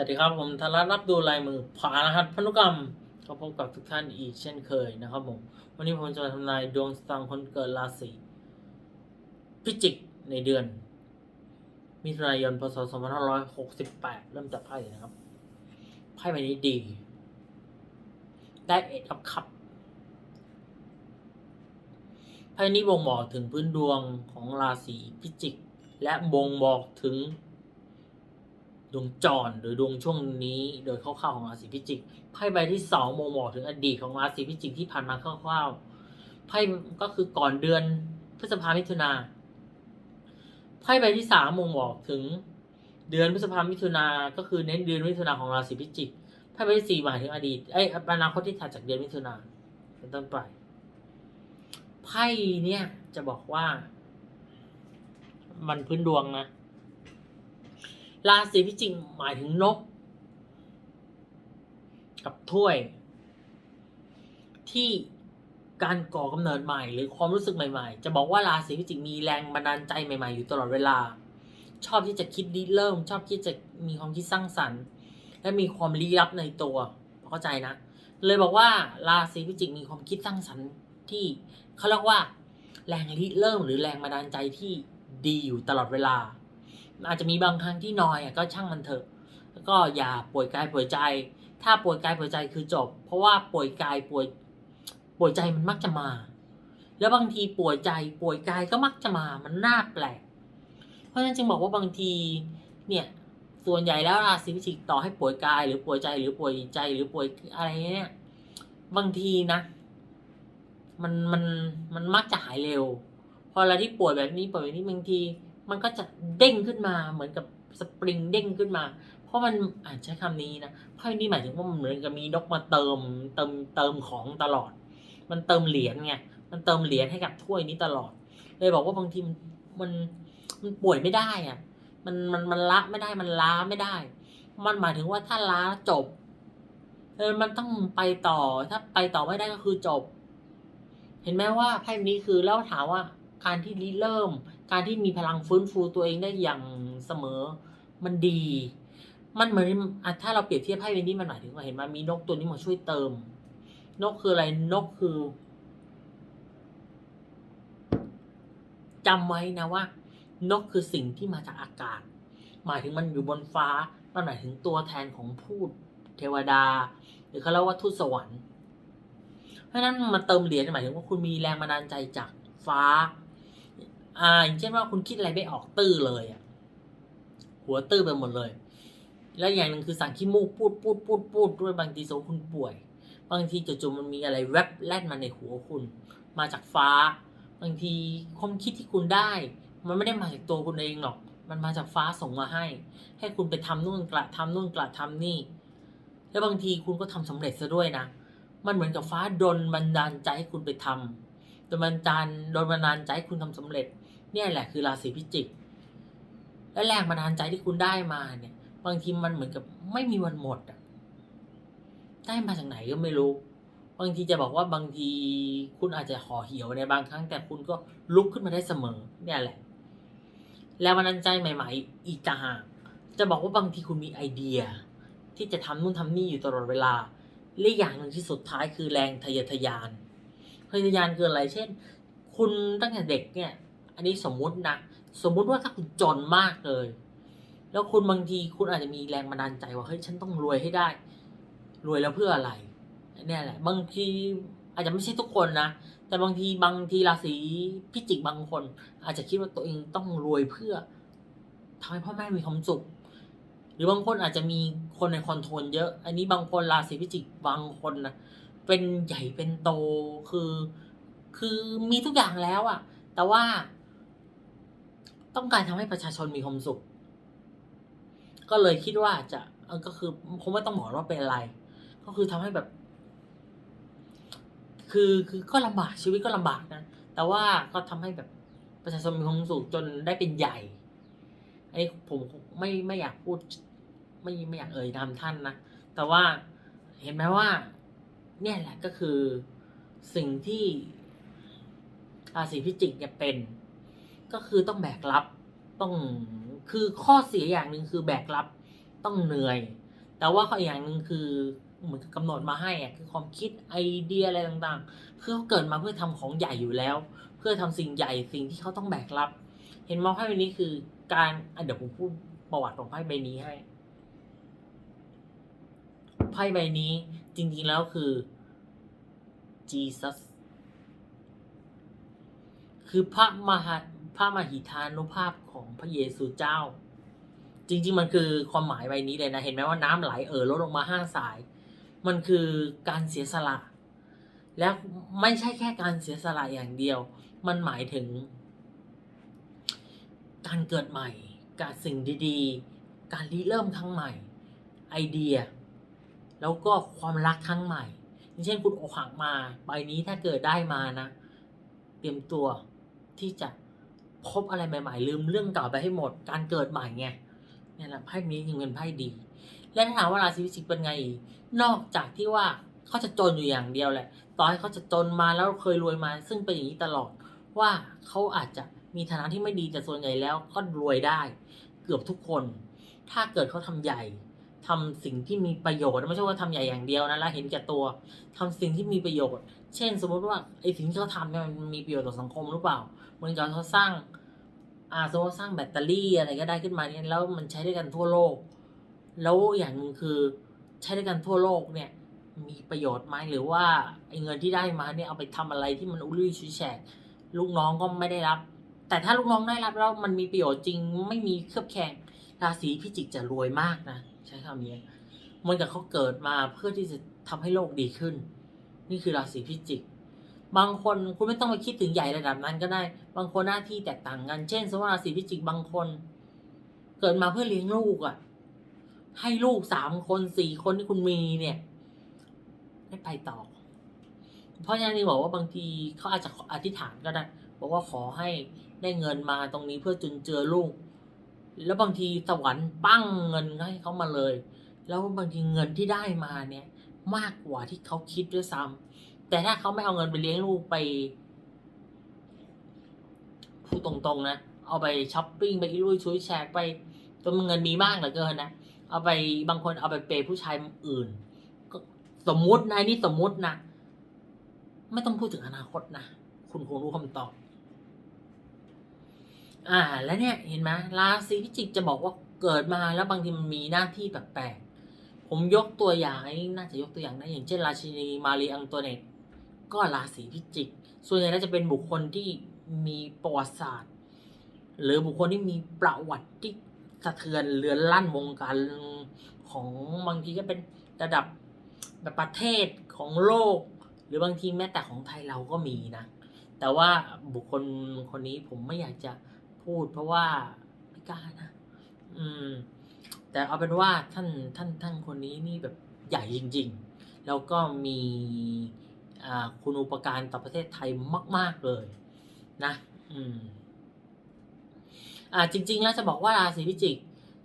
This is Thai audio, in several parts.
สวัสดีครับผมธารัตน์รับดูลายมือผารหัสพันธุกรรมก็พบกับทุกท่านอีกเช่นเคยนะครับผมวันนี้ผมจะมาทำนายดวงสตางคนเกิดราศีพิจิกในเดือน มิถุนายนพศ2568 เริ่มจากไพ่นะครับไพ่ใบนี้ดี ได้เอ็ดอัพคัพไพ่นี้บ่งบอกถึงพื้นดวงของราศีพิจิก และบ่งบอกถึง ดวงจรหรือดวงช่วงนี้โดยคร่าวๆของราศีพิจิกไพ่ใบที่สองโมงบอกถึงอดีตของราศีพิจิกที่ผ่านมาคร่าวๆไพ่ก็คือก่อนเดือนพฤษภามิถุนาไพ่ใบที่สามโมงบอกถึงเดือนพฤษภามิถุนาก็คือเน้นเดือนมิถุนาของราศีพิจิกไพ่ใบที่สี่หมายถึงอดีตไอ้อนาคตที่ถัดจากเดือนมิถุนาเป็นต้นไปไพ่เนี่ยจะบอกว่า มันพื้นดวงนะ ราศีพิจิกหมายถึงนก กับถ้วย ที่การก่อกำเนิดใหม่ หรือความรู้สึกใหม่ ๆ จะบอกว่าราศีพิจิกมีแรงบันดาลใจใหม่ๆ อยู่ตลอดเวลา ชอบที่จะคิดริเริ่ม ชอบที่จะมีความคิดสร้างสรรค์ และมีความลี้ลับในตัวเข้าใจนะ เลยบอกว่าราศีพิจิกมีความคิดสร้างสรรค์ที่เขาเรียกว่า แรงริเริ่มหรือแรงบันดาลใจที่ดีอยู่ตลอดเวลา อาจจะมีบางครั้งที่นอยอะก็ช่างมันเถอะแล้วก็อย่าป่วยกายป่วยใจ ถ้าป่วยกายป่วยใจคือจบ เพราะว่าป่วยกายป่วยป่วยใจมันมักจะมา แล้วบางทีป่วยใจป่วยกายก็มักจะมามันน่าแปลก เพราะฉะนั้นจึงบอกว่าบางทีเนี่ยส่วนใหญ่แล้วราศีพิจิกต่อให้ป่วยกาย หรือป่วยใจหรือป่วยใจหรือป่วยอะไรเนี่ยบางทีนะ มันมันมันมักจะหายเร็ว พอเราที่ป่วยแบบนี้ป่วยแบบนี้บางที มันก็จะเด้งขึ้นมาเหมือนกับสปริงเด้งขึ้นมา เพราะมันอาจใช้คำนี้นะไพ่นี่หมายถึงว่ามันเหมือนกับมีนกมาเติมเติมเติมของตลอด มันเติมเหรียญไงมันเติมเหรียญให้กับถ้วยนี้ตลอด เลยบอกว่าบางทีมันมันมันป่วยไม่ได้อะ มันมันมันละไม่ได้มันล้าไม่ได้ มันหมายถึงว่าถ้าล้าจบเออมันต้องไปต่อถ้าไปต่อไม่ได้ก็คือจบ เห็นไหมว่าไพ่นี้คือแล้วถามว่าการที่ริเริ่ม การที่มีพลังฟื้นฟูตัวเองได้อย่างเสมอมันดี มันเหมือนถ้าเราเปรียบเทียบไพ่ใบนี้มันหมายถึงว่าเห็นไหมมีนกตัวนี้มาช่วยเติม นกคืออะไรนกคือจำไว้นะว่า นกคือสิ่งที่มาจากอากาศ หมายถึงมันอยู่บนฟ้ามันหมายถึงตัวแทนของพูดเทวดา หรือเขาเรียกว่าทูตสวรรค์ เพราะฉะนั้นมาเติมเหรียญหมายถึงว่าคุณมีแรงบันดาลใจจากฟ้า อ่าอย่างเช่นว่าคุณคิดอะไรไม่ออกตื้อเลยอะหัวตื้อไปหมดเลย แล้วอย่างหนึ่งคือสั่งขี้มูกพูดพูดพูดพูดด้วยบางทีสมคุณป่วย บางทีจู่ๆมันมีอะไรแวบแล่นมาในหัวคุณ มาจากฟ้า บางทีความคิดที่คุณได้ มันไม่ได้มาจากตัวคุณเองหรอก มันมาจากฟ้าส่งมาให้ ให้คุณไปทำนู่นกระทำนู่นกระทำนี่ แล้วบางทีคุณก็ทำสำเร็จซะด้วยนะ มันเหมือนกับฟ้าดลบันดาลใจให้คุณไปทำโดนบันดาลโดนบันดาลใจให้คุณทำสำเร็จ เนี่ยแหละคือราศีพิจิก และแรงบันดาลใจที่คุณได้มาเนี่ย บางทีมันเหมือนกับไม่มีวันหมดอะได้มาจากไหนก็ไม่รู้ บางทีจะบอกว่าบางทีคุณอาจจะห่อเหี่ยวในบางครั้ง แต่คุณก็ลุกขึ้นมาได้เสมอ เนี่ยแหละแรงบันดาลใจใหม่ ๆ อีกต่างหากจะบอกว่าบางทีคุณมีไอเดีย ที่จะทำนู่นทำนี่อยู่ตลอดเวลาและอย่างหนึ่งที่สุดท้ายคือแรงทะยทะยานทะเยทะยานคืออะไรเช่น คุณตั้งแต่เด็กเนี่ย อันนี้สมมุตินะ สมมุติว่าถ้าคุณจนมากเลย แล้วคุณบางทีคุณอาจจะมีแรงบันดาลใจว่าเฮ้ยฉันต้องรวยให้ได้ รวยแล้วเพื่ออะไรเนี่ยแหละ บางทีอาจจะไม่ใช่ทุกคนนะ แต่บางทีบางทีราศีพิจิกบางคน อาจจะคิดว่าตัวเองต้องรวยเพื่อทำให้พ่อแม่มีความสุข หรือบางคนอาจจะมีคนในคอนโทรลเยอะ อันนี้บางคนราศีพิจิกบางคนนะเป็นใหญ่เป็นโตคือ คือมีทุกอย่างแล้วอะแต่ว่า ต้องการทำให้ประชาชนมีความสุข ก็เลยคิดว่าจะเออก็คือคงไม่ต้องบอกว่าเป็นอะไร ก็คือทำให้แบบ คือคือก็ลำบากชีวิตก็ลำบากนะแต่ว่าก็ทำให้แบบประชาชนมีความสุขจนได้เป็นใหญ่อันนี้ผมไม่ไม่อยากพูด ไม่ไม่อยากเอ่ยนามท่านนะแต่ว่าเห็นไหมว่า เนี่ยแหละก็คือสิ่งที่ราศีพิจิกเนี่ยเป็น ก็คือต้องแบกรับ ต้องคือข้อเสียอย่างหนึ่งคือแบกรับต้องเหนื่อย แต่ว่าข้ออย่างหนึ่งคือเหมือนกำหนดมาให้อะคือความคิดไอเดียอะไรต่างๆ คือเขาเกิดมาเพื่อทำของใหญ่อยู่แล้ว เพื่อทำสิ่งใหญ่สิ่งที่เขาต้องแบกรับ เห็นมองไพ่ใบนี้คือการเดี๋ยวผมพูดประวัติของไพ่ใบนี้ให้ไพ่ใบนี้จริงๆแล้วคือ Jesus คือพระมหา พระมหิทานุภาพของพระเยซูเจ้า จริง ๆ มันคือความหมายใบนี้เลยนะ เห็นไหมว่าน้ำไหลเอ่อลดลงมาห้าสาย มันคือการเสียสละ แล้วไม่ใช่แค่การเสียสละอย่างเดียว มันหมายถึง การเกิดใหม่ การสิ่งดีๆ การริเริ่มครั้งใหม่ ไอเดีย แล้วก็ความรักครั้งใหม่อย่เช่นคุณอกหักมาใบนี้ถ้าเกิดได้มานะ เตรียมตัวที่จะ พบอะไรใหม่ๆ ลืมเรื่องเก่าไปให้หมด การเกิดใหม่ไงเนี่ยแหละไพ่นี้ยังเป็นไพ่ดี และถ้าถามว่าราศีพิจิกเป็นไงอีกนอกจากที่ว่าเขาจะจนอยู่อย่างเดียวแหละ ต่อให้เขาจะจนมาแล้วเคยรวยมา ซึ่งเป็นอย่างนี้ตลอด ว่าเขาอาจจะมีฐานะที่ไม่ดีแต่ส่วนใหญ่แล้วก็รวยได้ เกือบทุกคน ถ้าเกิดเขาทำใหญ่ทำสิ่งที่มีประโยชน์ไม่ใช่ว่าทำใหญ่อย่างเดียวนะแล้วเห็นแก่ตัวทำสิ่งที่มีประโยชน์ เช่น สมมติว่าไอ้สิ่งที่เขาทำเนี่ยมันมีประโยชน์ต่อสังคมหรือเปล่า เมือนกับเขาสร้างอาสมมติว่าสร้างแบตเตอรี่อะไรก็ได้ขึ้นมาเนี่ยแล้วมันใช้ได้กันทั่วโลก แล้วอย่างหนึ่งคือใช้ได้กันทั่วโลกเนี่ยมีประโยชน์ไหมหรือว่าไอ้เงินที่ได้มาเนี่ยเอาไปทำอะไรที่มันอุ้ยชุยแฉกลูกน้องก็ไม่ได้รับ แต่ถ้าลูกน้องได้รับแล้วมันมีประโยชน์จริงไม่มีเครือบแคลงราศีพิจิกจะรวยมากนะใช้คำนี้มันกับเขาเกิดมาเพื่อที่จะทำให้โลกดีขึ้น นี่คือราศีพิจิก บางคนคุณไม่ต้องไปคิดถึงใหญ่ระดับนั้นก็ได้ บางคนหน้าที่แตกต่างกัน เช่นสมมติราศีพิจิกบางคน เกิดมาเพื่อเลี้ยงลูกอะ่ะ ให้ลูกสามคนสี่คนที่คุณมีเนี่ยได้ไปต่อ เพราะฉะนั้นนี่บอกว่าบางทีเขาอาจจะอธิษฐานก็ได้ บอกว่าขอให้ได้เงินมาตรงนี้เพื่อจุนเจือลูก แล้วบางทีสวรรค์ปั้งเงินให้เขามาเลย แล้วบางทีเงินที่ได้มาเนี่ย มากกว่าที่เขาคิดด้วยซ้ำ แต่ถ้าเขาไม่เอาเงินไปเลี้ยงลูกไปพูดตรงๆนะ เอาไปช้อปปิ้งไปอิรุยชุยแชกไปจนเงินมีมากเหลือเกินนะ เอาไปบางคนเอาไปเปย์ผู้ชายอื่น ก็สมมุตินะนี่สมมุตินะ ไม่ต้องพูดถึงอนาคตนะ คุณคงรู้คำตอบ อ่า แล้วเนี่ยเห็นไหมราศีพิจิกจะบอกว่าเกิดมาแล้วบางทีมันมีหน้าที่แปลกๆผมยกตัวอย่างให้น่าจะยกตัวอย่างได้อย่างเช่นราชินีมารีอังโตเนต ก็ราศีพิจิก ส่วนใหญ่น่าจะเป็นบุคคลที่มีประวัติศาสตร์ หรือบุคคลที่มีประวัติที่สะเทือนเรือนลั่นวงการของบางทีก็เป็นระดับแบบประเทศของโลก หรือบางทีแม้แต่ของไทยเราก็มีนะ แต่ว่าบุคคลคนนี้ผมไม่อยากจะพูด เพราะว่าไม่กล้านะ อืม แต่เอาเป็นว่าท่านท่านท่านคนนี้นี่แบบใหญ่จริง ๆ แล้วก็มี คุณอุปการต่อประเทศไทยมาก ๆเลยนะอืมอ่าจริง ๆ แล้วจะบอกว่าราศีพิจิก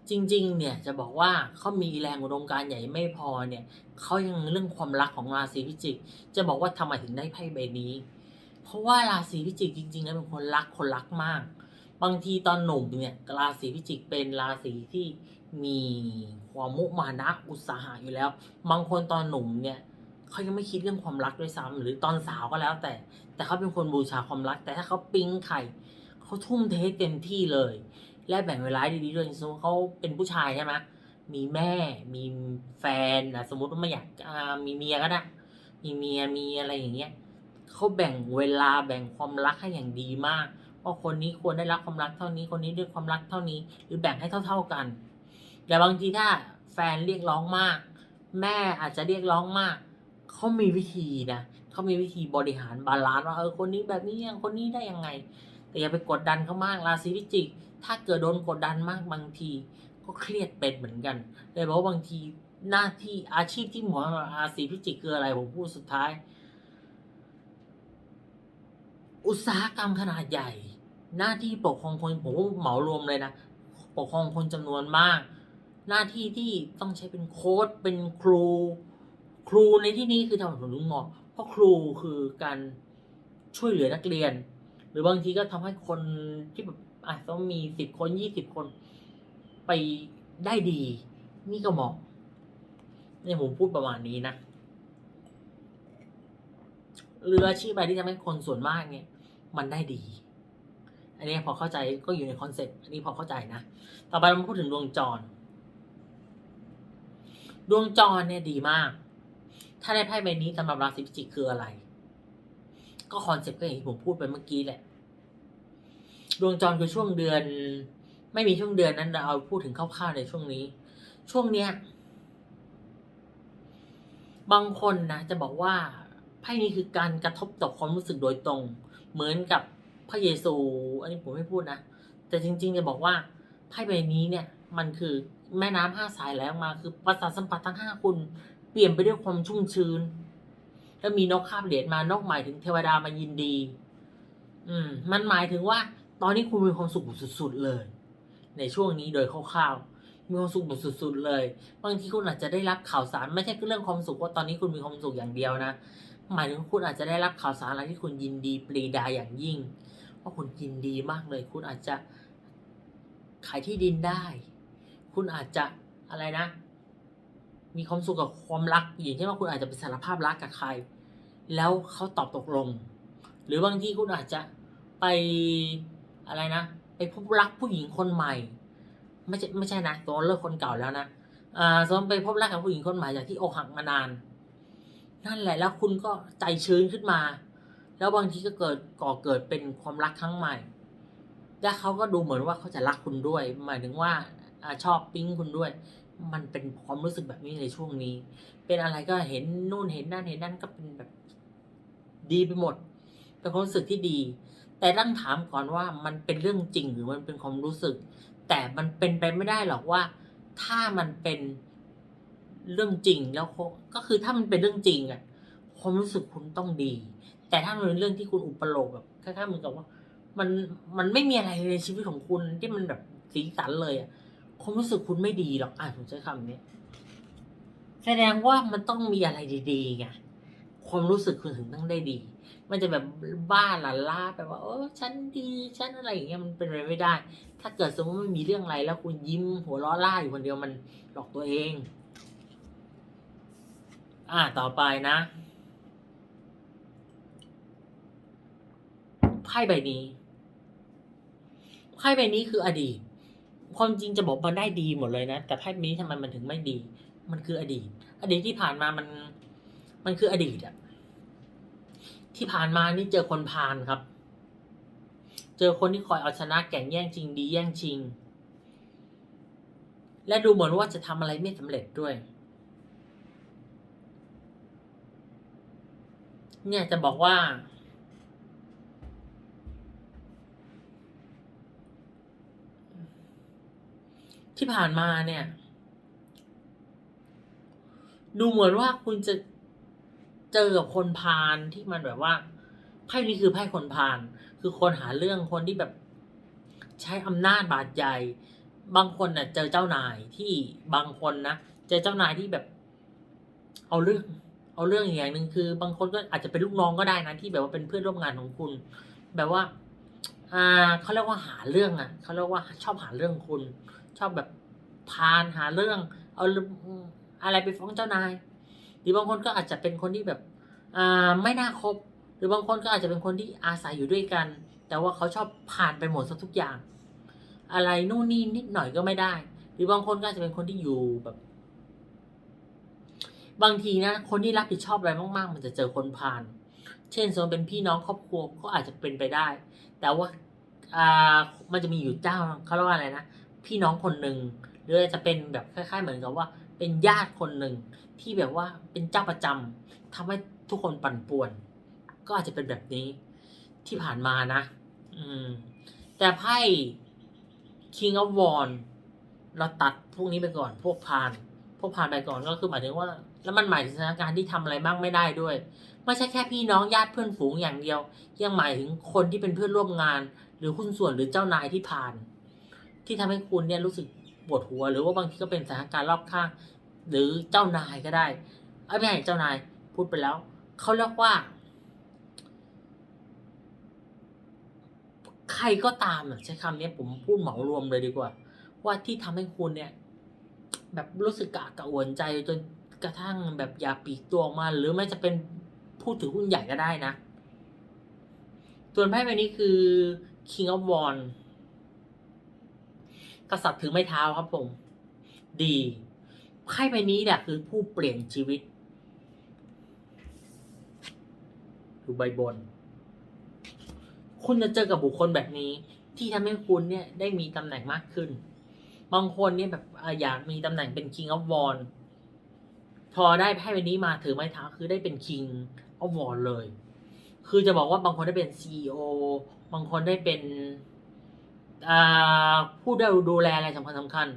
จริง ๆ เนี่ยจะบอกว่าเขามีแรงอุดมการใหญ่ไม่พอเนี่ยเขายังเรื่องความรักของราศีพิจิก จะบอกว่าทำไมถึงได้ไพ่ใบนี้ เพราะว่าราศีพิจิกจริง ๆ แล้วเป็นคนรักคนรักมาก บางทีตอนหนุ่มเนี่ยราศีพิจิกเป็นราศีที่มีความมุมานะอุตสาหะอยู่แล้ว บางคนตอนหนุ่มเนี่ย เขายังไม่คิดเรื่องความรักด้วยซ้ำหรือตอนสาวก็แล้วแต่ แต่เขาเป็นคนบูชาความรัก แต่ถ้าเขาปิ๊งใครเขาทุ่มเทเต็มที่เลย และแบ่งเวลาดีๆด้วยสมมติเขาเป็นผู้ชายใช่ไหมมีแม่ มีแฟนนะสมมติว่าไม่อยากมีเมียก็ได้มีเมียมีอะไรอย่างเงี้ยเขาแบ่งเวลาแบ่งความรักให้อย่างดีมากว่าคนนี้ควรได้รับความรักเท่านี้คนนี้ด้วยความรักเท่านี้ หรือแบ่งให้เท่า ๆกัน แต่บางทีถ้าแฟนเรียกร้องมาก แม่อาจจะเรียกร้องมาก เขามีวิธีนะเขามีวิธีบริหารบาลานซ์ว่าเออคนนี้แบบนี้ยังคนนี้ได้ยังไง แต่อย่าไปกดดันเขามากราศีพิจิก ถ้าเกิดโดนกดดันมากบางที ก็เครียดเป็นเหมือนกันเลยบอกว่าบางทีหน้าที่อาชีพที่หมอราศีพิจิกคืออะไรผมพูดสุดท้าย อุตสาหกรรมขนาดใหญ่ หน้าที่ปกครองคนผมเหมารวมเลยนะปกครองคนจำนวนมาก หน้าที่ที่ต้องใช้เป็นโค้ดเป็นครู ครูในที่นี้คือทำให้ผมรู้งอเพราะครูคือการช่วยเหลือนักเรียน หรือบางทีก็ทำให้คนที่แบบอาจจะต้องมีสิบคนยี่สิบคน ไปได้ดี นี่ก็เหมาะเนี่ยผมพูดประมาณนี้นะเรืออาชีพอะไรที่ทำให้คนส่วนมากเนี่ย มันได้ดี อันนี้พอเข้าใจก็อยู่ในคอนเซ็ปต์อันนี้พอเข้าใจนะ ต่อไปเรามาพูดถึงดวงจร ดวงจรเนี่ยดีมาก ถ้าได้ไพ่ใบนี้สำหรับราศีพิจิกคืออะไร ก็คอนเซ็ปต์ก็อย่างที่ผมพูดไปเมื่อกี้แหละ ดวงจรคือช่วงเดือน ไม่มีช่วงเดือนนั้นเราเอาพูดถึงคร่าวๆในช่วงนี้ ช่วงเนี้ย บางคนนะจะบอกว่าไพ่นี้คือการกระทบต่อความรู้สึกโดยตรง เหมือนกับพระเยซู อันนี้ผมไม่พูดนะ แต่จริง ๆ จะบอกว่าไพ่ใบนี้เนี่ย มันคือแม่น้ำห้าสายไหลออกมาคือประสาทสัมผัสทั้งห้าคุณ เปลี่ยนไปด้วยความชุ่มชื้นแล้วมีนกคาบเหรียญมานกหมายถึงเทวดามายินดี อืม มันหมายถึงว่า ตอนนี้คุณมีความสุขสุดๆเลย ในช่วงนี้โดยคร่าวๆมีความสุขสุดๆเลย บางทีคุณอาจจะได้รับข่าวสารไม่ใช่เรื่องความสุขว่าตอนนี้คุณมีความสุขอย่างเดียวนะหมายถึงคุณอาจจะได้รับข่าวสารอะไรที่คุณยินดีปรีดาอย่างยิ่งว่าคุณยินดีมากเลย คุณอาจจะขายที่ดินได้ คุณอาจจะอะไรนะ มีความสุขกับความรักอย่างเช่นว่าคุณอาจจะไปสารภาพรักกับใคร แล้วเขาตอบตกลง หรือบางที่คุณอาจจะไปอะไรนะ ไปพบรักผู้หญิงคนใหม่ ไม่ใช่ไม่ใช่นะตัวเลิกคนเก่าแล้วนะอ่าสมมติไปพบรักกับผู้หญิงคนใหม่จากที่อกหักมานาน นั่นแหละแล้วคุณก็ใจชื้นขึ้นมา แล้วบางทีก็เกิดก่อเกิดเป็นความรักครั้งใหม่ และเขาก็ดูเหมือนว่าเขาจะรักคุณด้วย หมายถึงว่าอาชอบปิ๊งคุณด้วย มันเป็นความรู้สึกแบบนี้ในช่วงนี้ เป็นอะไรก็เห็นนู่นเห็นนั่นเห็นนั่นก็เป็นแบบดีไปหมด เป็นความรู้สึกที่ดี แต่ต้องถามก่อนว่ามันเป็นเรื่องจริงหรือมันเป็นความรู้สึก แต่มันเป็นไปไม่ได้หรอกว่า ถ้ามันเป็นเรื่องจริงแล้วก็คือถ้ามันเป็นเรื่องจริงอะความรู้สึกคุณต้องดี แต่ถ้ามันเป็นเรื่องที่คุณอุปโลกแบบคล้ายๆเหมือนกับว่า มันมันไม่มีอะไรในชีวิตของคุณที่มันแบบสีสันเลยอะ ความรู้สึกคุณไม่ดีหรอกอะผมใช้คำนี้ แสดงว่ามันต้องมีอะไรดีๆไงความรู้สึกคุณถึงต้องได้ดี มันจะแบบบ้าหลาล่าแบบว่าเออฉันดีฉันอะไรอย่างเงี้ยมันเป็นไปไม่ได้ ถ้าเกิดสมมติไม่มีเรื่องอะไรแล้วคุณยิ้มหัวเราะล่าอยู่คนเดียวมันหลอกตัวเอง อ่าต่อไปนะไพ่ใบนี้ไพ่ใบนี้คืออดีต ความจริงจะบอกมันได้ดีหมดเลยนะ แต่ไพ่ใบนี้ทำไมมันถึงไม่ดี มันคืออดีต อดีตที่ผ่านมามัน มันคืออดีตอะที่ผ่านมานี่เจอคนพาลครับ เจอคนที่คอยเอาชนะแก่งแย่งจริงดีแย่งชิง และดูเหมือนว่าจะทำอะไรไม่สำเร็จด้วย เนี่ยจะบอกว่า ที่ผ่านมาเนี่ย ดูเหมือนว่าคุณจะเจอกับคนพาลที่มันแบบว่าไพ่นี้คือไพ่คนพาลคือคนหาเรื่องคนที่แบบใช้อำนาจบาดใหญ่บางคนน่ะ เจอเจ้านายที่บางคนนะเจอเจ้านายที่แบบ เอาเรื่อง เอาเรื่องอย่างหนึ่งคือ บางคนก็อาจจะเป็นลูกน้องก็ได้นะที่แบบว่าเป็นเพื่อนร่วมงานของคุณ แบบว่า อ่าเขาเรียกว่าหาเรื่องอะเขาเรียกว่าชอบหาเรื่องคุณ ชอบแบบพานหาเรื่อง เอาอะไรไปฟ้องเจ้านาย หรือบางคนก็อาจจะเป็นคนที่แบบอ่าไม่น่าคบ หรือบางคนก็อาจจะเป็นคนที่อาศัยอยู่ด้วยกัน แต่ว่าเขาชอบผ่านไปหมดซะทุกอย่าง อะไรนู่นนี่นิดหน่อยก็ไม่ได้ หรือบางคนก็อาจจะเป็นคนที่อยู่แบบ บางทีนะคนที่รับผิดชอบอะไรมาก ๆ มันจะเจอคนผ่าน เช่นสมมติเป็นพี่น้องครอบครัวก็อาจจะเป็นไปได้ แต่ว่าอ่ามันจะมีอยู่เจ้าเขาเรียกว่าอะไรนะ พี่น้องคนหนึ่งหรืออาจจะเป็นแบบคล้าย ๆ เหมือนกับว่า เป็นญาติคนหนึ่งที่แบบว่าเป็นเจ้าประจำทำให้ทุกคนปั่นป่วน ก็อาจจะเป็นแบบนี้ที่ผ่านมานะ อืม แต่ไพ่ King of w a n เราตัดพวกนี้ไปก่อน พวกพาน พวกพานไปก่อนก็คือหมายถึงว่า แล้วมันหมายถึงสถานการณ์ที่ทำอะไรบ้างไม่ได้ด้วย ไม่ใช่แค่พี่น้องญาติเพื่อนฝูงอย่างเดียว ยังหมายถึงคนที่เป็นเพื่อนร่วมงาน หรือหุ้นส่วนหรือเจ้านายที่ผ่าน ที่ทำให้คุณเนี่ยรู้สึกปวดหัว หรือว่าบางทีก็เป็นสถานการณ์รอบข้าง หรือเจ้านายก็ได้เอ้ไม่ใช่เจ้านายพูดไปแล้วเขาเรียกว่า ใครก็ตามใช้คำนี้ผมพูดเหมารวมเลยดีกว่า ว่าที่ทำให้คุณเนี่ย แบบรู้สึกกะกระอ่วนใจจนกระทั่งแบบอย่าปีกตัวออกมา หรือไม่จะเป็นผู้ถือหุ้นใหญ่ก็ได้นะ ส่วนไพ่ใบนี้คือ King of Wands กษัตริย์ถือไม้เท้าครับผม ดีไพ่ใบนี้แหละคือผู้เปลี่ยนชีวิตดูใบบน คุณจะเจอกับบุคคลแบบนี้ ที่ทำให้คุณเนี่ยได้มีตำแหน่งมากขึ้น บางคนเนี่ยแบบอยากมีตำแหน่งเป็น King of Wands พอได้ไพ่ใบนี้มาถือไม้เท้าคือได้เป็น King of Wands เลย คือจะบอกว่าบางคนได้เป็น CEO บางคนได้เป็น ผู้ได้ดูแลอะไรสำคัญสำคัญ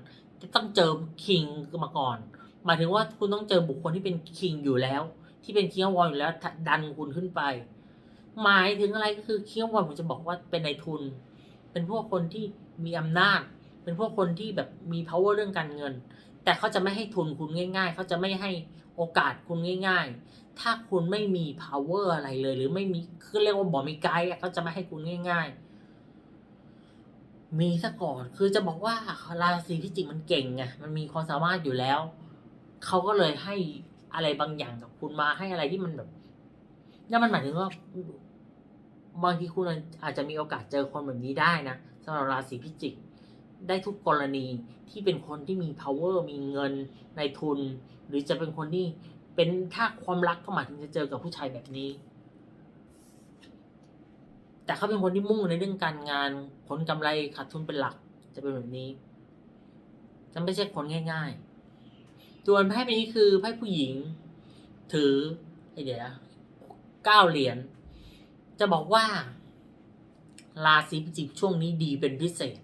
จะต้องเจอ King มาก่อน หมายถึงว่าคุณต้องเจอบุคคลที่เป็น King อยู่แล้ว ที่เป็น King of Wands อยู่แล้วดันคุณขึ้นไป หมายถึงอะไรก็คือ King of Wands ผมจะบอกว่าเป็นนายทุน เป็นพวกคนที่มีอำนาจ เป็นพวกคนที่แบบมี power เรื่องการเงิน แต่เขาจะไม่ให้ทุนคุณง่าย ๆ เขาจะไม่ให้โอกาสคุณง่าย ๆ ถ้าคุณไม่มี power อะไรเลย หรือไม่มีคือเรียกว่าบอกมีไกด์เขาจะไม่ให้คุณง่าย ๆ มีซะก่อนคือจะบอกว่าราศีพิจิกมันเก่งไงมันมีความสามารถอยู่แล้ว เขาก็เลยให้อะไรบางอย่างกับคุณมาให้อะไรที่มันแบบนั่นมันหมายถึงว่าบางทีคุณอาจจะมีโอกาสเจอคนแบบนี้ได้นะสำหรับราศีพิจิก ได้ทุกกรณีที่เป็นคนที่มี power มีเงินในทุน หรือจะเป็นคนที่เป็นถ้าความรักก็หมายถึงจะเจอกับผู้ชายแบบนี้ แต่เขาเป็นคนที่มุ่งในเรื่องการงาน ผลกำไรขาดทุนเป็นหลัก จะเป็นแบบนี้จะไม่ใช่คนง่ายๆส่วนไพ่ใบนี้คือไพ่ผู้หญิง ถือไอเดี๋ยวเก้าเหรียญจะบอกว่าราศีพิจิกช่วงนี้ดีเป็นพิเศษ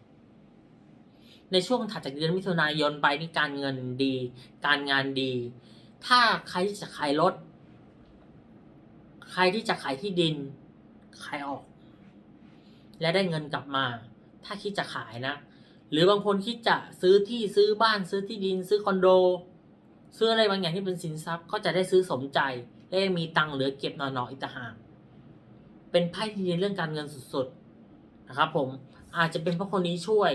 ในช่วงถัดจากเดือนมิถุนายนไปนี่การเงินดี การงานดี ถ้าใครที่จะขายรถ ใครที่จะขายที่ดิน ขายออก และได้เงินกลับมา ถ้าคิดจะขายนะ หรือบางคนคิดจะซื้อที่ซื้อบ้านซื้อที่ดินซื้อคอนโด ซื้ออะไรบางอย่างที่เป็นสินทรัพย์ก็จะได้ซื้อสมใจ และยังมีตังค์เหลือเก็บหนอๆอีกต่างหากเป็นไพ่ที่ดีเรื่องการเงินสุดๆนะครับผมอาจจะเป็นเพราะคนนี้ช่วย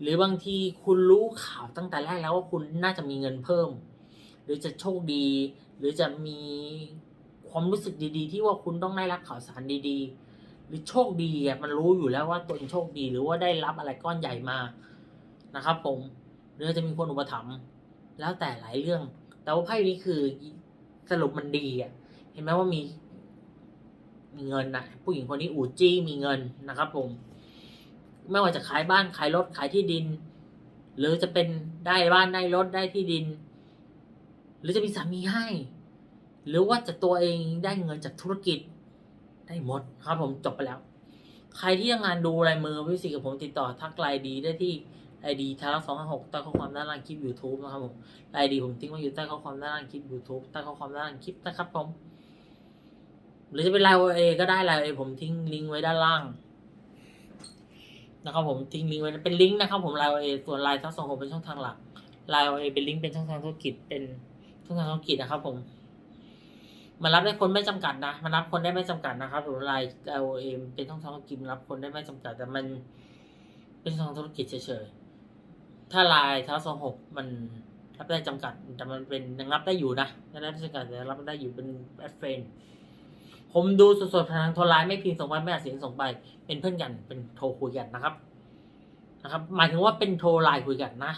หรือบางทีคุณรู้ข่าวตั้งแต่แรกแล้วว่าคุณน่าจะมีเงินเพิ่ม หรือจะโชคดี หรือจะมีความรู้สึกดีๆ ที่ว่าคุณต้องได้รับข่าวสารดีๆ หรือโชคดีอะมันรู้อยู่แล้วว่าตัวเองโชคดีหรือว่าได้รับอะไรก้อนใหญ่มานะครับผมหรือจะมีคนอุปถัมภ์แล้วแต่หลายเรื่อง แต่ว่าไพ่นี้คือสรุปมันดีอะ เห็นไหมว่ามี มีเงินนะผู้หญิงคนนี้อูจี้มีเงินนะครับ ผม ไม่ว่าจะขายบ้านขายรถขายที่ดิน หรือจะเป็นได้บ้านได้รถได้ที่ดิน หรือจะมีสามีให้ หรือว่าจะตัวเองได้เงินจากธุรกิจ ได้หมดครับผมจบไปแล้ว ใครที่ยังงานดูลายมือวิสิกับผมติดต่อทักไลน์ดีได้ที่ไอดีทาร์สองห้าหกใต้ข้อความด้านล่างคลิป YouTube นะครับผมไลน์ดีผมทิ้งไว้อยู่ใต้ข้อความด้านล่างคลิป YouTube ใต้ข้อความด้านล่างคลิปนะครับผม หรือจะเป็นไลน์เอก็ได้ไลน์เอผมทิ้งลิงก์ไว้ด้านล่างนะครับผมทิ้งลิงก์ไว้เป็นลิงก์นะครับผมไลน์เอส่วนไลน์ทั้งสองผมเป็นช่องทางหลักไลน์เอเป็นลิงก์เป็นช่องทางธุรกิจเป็นช่องทางธุรกิจนะครับผม มันรับได้คนไม่จำกัดนะ มันรับคนได้ไม่จำกัดนะครับผมไลน์ไลน์เอเป็นช่องทางธุรกิจมันรับคนได้ไม่จำกัด แต่มันเป็นช่องทางธุรกิจเฉยๆ ถ้าไลน์ทั้งสองหกมันรับได้จำกัด แต่มันเป็นยังรับได้อยู่นะยังรับได้จำกัดแต่รับได้อยู่เป็นแอดเฟนผมดูสดๆทางโทรไลน์ไม่พิมพ์ส่งไปไม่อัดเสียงส่งไป เป็นเพื่อนกันเป็นโทรคุยกันนะครับ นะครับ หมายถึงว่าเป็นโทรไลน์คุยกันนะ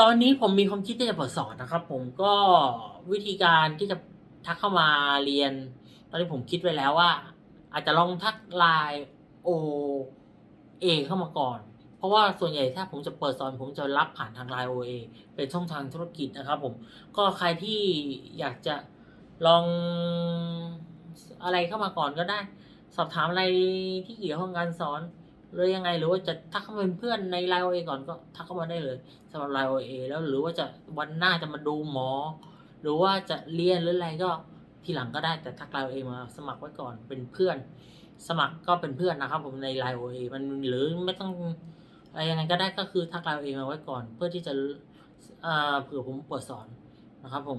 ตอนนี้ผมมีความคิดที่จะเปิดสอนนะครับ ผมก็วิธีการที่จะทักเข้ามาเรียน ตอนนี้ผมคิดไว้แล้วว่า อาจจะลองทักไลน์โอเอเข้ามาก่อน เพราะว่าส่วนใหญ่ถ้าผมจะเปิดสอนผมจะรับผ่านทางไลน์โอเอเป็นช่องทางธุรกิจนะครับ ผมก็ใครที่อยากจะลองอะไรเข้ามาก่อนก็ได้ สอบถามอะไรที่เกี่ยวข้องการสอน หรือยังไงหรือว่าจะทักเข้ามาเป็นเพื่อนในไลน์โอเอก่อนก็ทักเข้ามาได้เลยสำหรับไลน์โอเอแล้วหรือว่าจะวันหน้าจะมาดูหมอ หรือว่าจะเรียนหรืออะไรก็ทีหลังก็ได้แต่ทักไลน์โอเอมาสมัครไว้ก่อนเป็นเพื่อน สมัครก็เป็นเพื่อนนะครับผมในไลน์โอเอมันหรือไม่ต้องอะไรยังไงก็ได้ก็คือทักไลน์โอเอมาไว้ก่อน เพื่อที่จะอ่าเผื่อผมเปิดสอนนะครับผม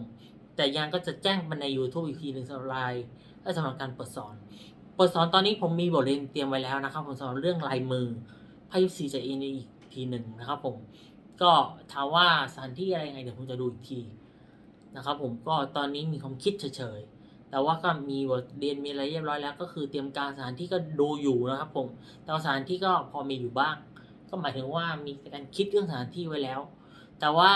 แต่ยังก็จะแจ้งมาใน YouTube อีกทีหนึ่งสำหรับไลน์และสำหรับการเปิดสอน เปิดสอนตอนนี้ผมมีบทเรียนเตรียมไว้แล้วนะครับ ผมสอนเรื่องลายมือพายุสีจะอินอีกทีหนึ่งนะครับ ผมก็ถามว่าสถานที่อะไรไงเดี๋ยวผมจะดูอีกทีนะครับ ผมก็ตอนนี้มีความคิดเฉยๆแต่ว่าก็มีบทเรียนมีอะไรเรียบร้อยแล้ว ก็คือเตรียมการสถานที่ก็ดูอยู่นะครับ ผมแต่สถานที่ก็พอมีอยู่บ้าง ก็หมายถึงว่ามีการคิดเรื่องสถานที่ไว้แล้ว แต่ว่า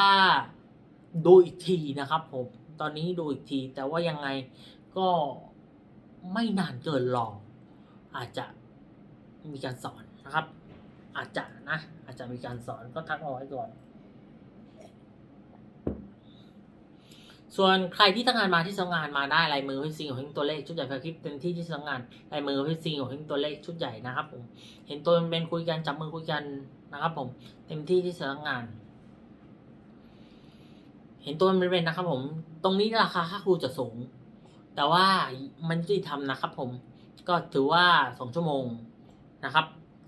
ดูอีกทีนะครับ ผมตอนนี้ดูอีกที แต่ว่ายังไงก็ ไม่นานเกินรอ อาจจะมีการสอนนะครับ อาจจะนะ อาจจะมีการสอนก็ทักเอาไว้ก่อน ส่วนใครที่ทำงานมาที่สำนักงานมาได้ลายมือพิซิงของเฮงตัวเลขชุดใหญ่แฟคลิปเต็มที่ที่สำนักงานลายมือพิซิงของเฮงตัวเลขชุดใหญ่นะครับผมเห็นตัวเป็นคุยกันจับมือคุยกันนะครับ ผม เต็มที่ที่สำนักงานเห็นตัวมันเป็นๆนะครับผม ตรงนี้ราคาค่าครูจะสูง แต่ว่ามันยุติธรรมนะครับผมก็ถือว่าสองชั่วโมงนะครับ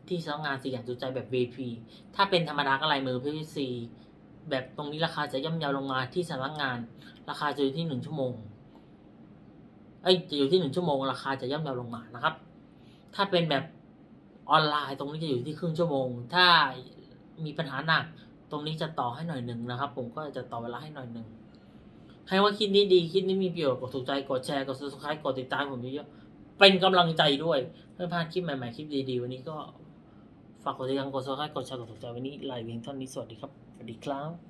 ที่สำนักงานสี่อย่างจุใจแบบ VP ถ้าเป็นธรรมดาก็ลายมือ PVC แบบตรงนี้ราคาจะย่อมเยาวลงมาที่สำนักงาน ราคาจะอยู่ที่หนึ่งชั่วโมงเอ้ยจะอยู่ที่หนึ่งชั่วโมง ราคาจะย่อมเยาวลงมานะครับ ถ้าเป็นแบบออนไลน์ตรงนี้จะอยู่ที่ครึ่งชั่วโมง ถ้ามีปัญหาหนักตรงนี้จะต่อให้หน่อยหนึ่งนะครับ ผมก็จะต่อเวลาให้หน่อยหนึ่ง ใครว่าคลิปนี้ดีคลิปนี้มีประโยชน์กดถูกใจกดแชร์กดซับสไครต์กดติดตามผมเยอะๆเป็นกำลังใจด้วยเพื่อพลาดคลิปใหม่ๆคลิปดีๆวันนี้ก็ฝากกดติดตามกดซับสไครต์กดแชร์กดถูกใจวันนี้ไลฟ์เพียงเท่านี้สวัสดีครับสวัสดีครับ